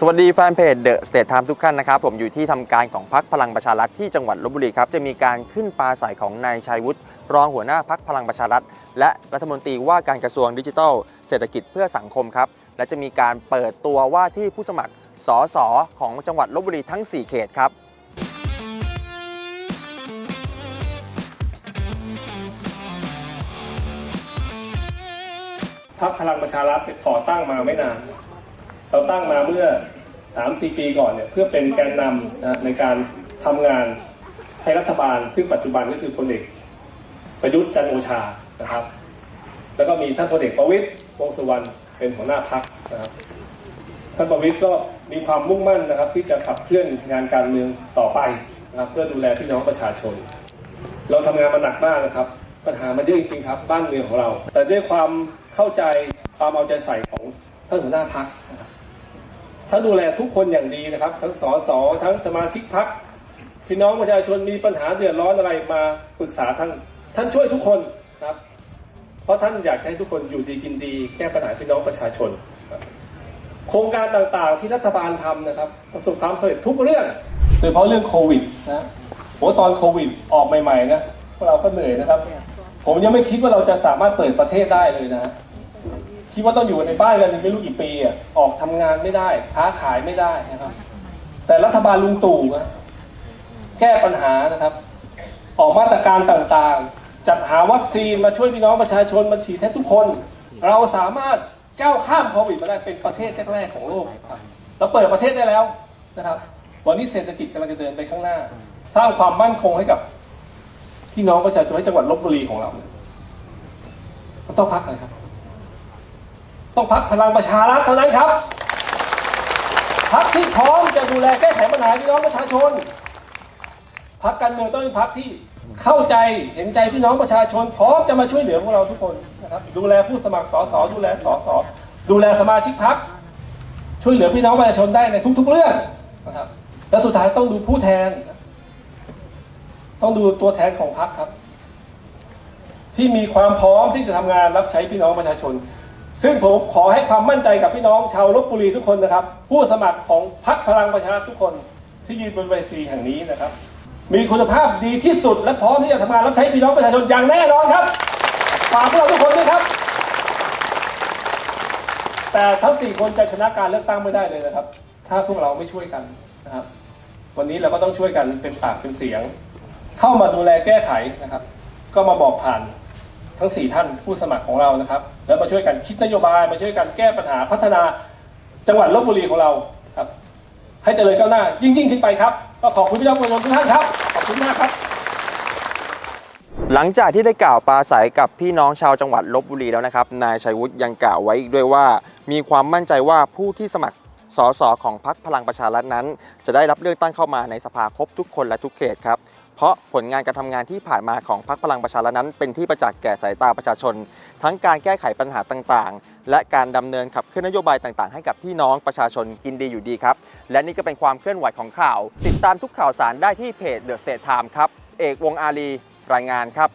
สวัสดีแฟนเพจ The State Time ทุกท่านนะครับ ผมอยู่ที่ทำการของพักพลังประชารัฐที่จังหวัดลบบุรีครับ จะมีการขึ้นปราศัยของนายชัยวุฒิรองหัวหน้าพักพลังประชารัฐ และรัฐมนตรีว่าการกระทรวงดิจิทัล เศรษฐกิจเพื่อสังคมครับ และจะมีการเปิดตัวว่าที่ผู้สมัครสสของจังหวัดลบบุรีทั้ง 4 เขตครับพรรคพลังประชารัฐก่อตั้งมาไม่นาน เราตั้งมาเมื่อ 3-4 ปีก่อนเนี่ยเพื่อเป็นแกนนำนะในการทำงานให้รัฐบาล ซึ่งปัจจุบันก็คือพลเอกประยุทธ์จันโอชานะครับ แล้วก็มีท่านพลเอกประวิตยวงษ์สุวรรณเป็นหัวหน้าพักนะครับท่านประวิตยก็มีความมุ่งมั่นนะครับ ที่จะขับเคลื่อนงานการเมืองต่อไปนะครับเพื่อดูแลพี่น้องประชาชน เราทำงานมาหนักมากนะครับ ปัญหามันเยอะจริงๆครับ บ้านเมืองของเรา แต่ด้วยความเข้าใจความเอาใจใส่ของท่านหัวหน้าพัก ท่านดูแลทุกคนอย่างดีนะครับ ทั้งสสทั้งสมาชิกพักพี่น้องประชาชนมีปัญหาเดือดร้อนอะไรมาปรึกษาท่านท่านช่วยทุกคนนะครับ เพราะท่านอยากให้ทุกคนอยู่ดีกินดี แก้ปัญหาพี่น้องประชาชน โครงการต่างๆที่รัฐบาลทำนะครับ ประสบความสำเร็จทุกเรื่อง โดยเฉพาะเรื่องโควิดนะโอ้ตอนโควิดออกใหม่ๆนะพวกเราก็เหนื่อยนะครับ ผมยังไม่คิดว่าเราจะสามารถเปิดประเทศได้เลยนะ คิดว่าต้องอยู่ในบ้านกันไม่รู้กี่ปีอะออกทำงานไม่ได้ค้าขายไม่ได้นะครับ แต่รัฐบาลลุงตู่นะแก้ปัญหานะครับ ออกมาตรการต่างๆ จัดหาวัคซีนมาช่วยพี่น้องประชาชนมาฉีดให้ทุกคน เราสามารถก้าวข้ามโควิดมาได้เป็นประเทศแรกๆของโลกครับเราเปิดประเทศได้แล้วนะครับ วันนี้เศรษฐกิจกำลังจะเดินไปข้างหน้า สร้างความมั่นคงให้กับพี่น้องประชาชนให้จังหวัดลบบุรีของเราเนี่ยมันต้องพักอะครับ ต้องพักพลังประชารัฐเท่านั้นครับพักที่พร้อมจะดูแลแก้ไขปัญหาพี่น้องประชาชนพักการเมืองต้องเป็นพักที่เข้าใจเห็นใจพี่น้องประชาชนพร้อมจะมาช่วยเหลือพวกเราทุกคนนะครับดูแลผู้สมัครสสดูแลสสดูแลสมาชิกพักช่วยเหลือพี่น้องประชาชนได้ในทุก ๆ เรื่องนะครับและสุดท้ายต้องดูผู้แทน ต้องดูตัวแทนของพรรคครับ ที่มีความพร้อมที่จะทำงานรับใช้พี่น้องประชาชน ซึ่งผมขอให้ความมั่นใจกับพี่น้องชาวลบบุรีทุกคนนะครับ ผู้สมัครของพรรคพลังประชารัฐทุกคนที่ยืนบนเวทีแห่งนี้นะครับ มีคุณภาพดีที่สุดและพร้อมที่จะทำงานรับใช้พี่น้องประชาชนอย่างแน่นอนครับฝากพวกเราทุกคนด้วยครับ แต่ทั้งสี่คนจะชนะการเลือกตั้งไม่ได้เลยนะครับ ถ้าพวกเราไม่ช่วยกันนะครับ วันนี้เราก็ต้องช่วยกันเป็นปากเป็นเสียง เข้ามาดูแลแก้ไขนะครับ ก็มาบอกผ่าน ทั้ง 4 ท่านผู้สมัครของเรานะครับ แล้วมาช่วยกันคิดนโยบาย มาช่วยกันแก้ปัญหาพัฒนาจังหวัดลบบุรีของเราครับ ให้เจริญก้าวหน้า ยิ่งยิ่งขึ้นไปครับ ก็ขอบคุณพี่น้องประชาชนทุกท่านครับ ขอบคุณมากครับ หลังจากที่ได้กล่าวปราศัยกับพี่น้องชาวจังหวัดลบบุรีแล้วนะครับ นายชัยวุฒิยังกล่าวไว้อีกด้วยว่า มีความมั่นใจว่าผู้ที่สมัครสสของพรรคพลังประชารัฐนั้น จะได้รับเลือกตั้งเข้ามาในสภาครบทุกคนและทุกเขตครับ เพราะผลงานการทำงานที่ผ่านมาของพรรคพลังประชารัฐนั้น เป็นที่ประจักษ์แก่สายตาประชาชน ทั้งการแก้ไขปัญหาต่างๆ และการดำเนินขับเคลื่อนนโยบายต่างๆ ให้กับพี่น้องประชาชนกินดีอยู่ดีครับ และนี่ก็เป็นความเคลื่อนไหวของข่าว ติดตามทุกข่าวสารได้ที่เพจ The State Time ครับ เอกวงอารีรายงานครับ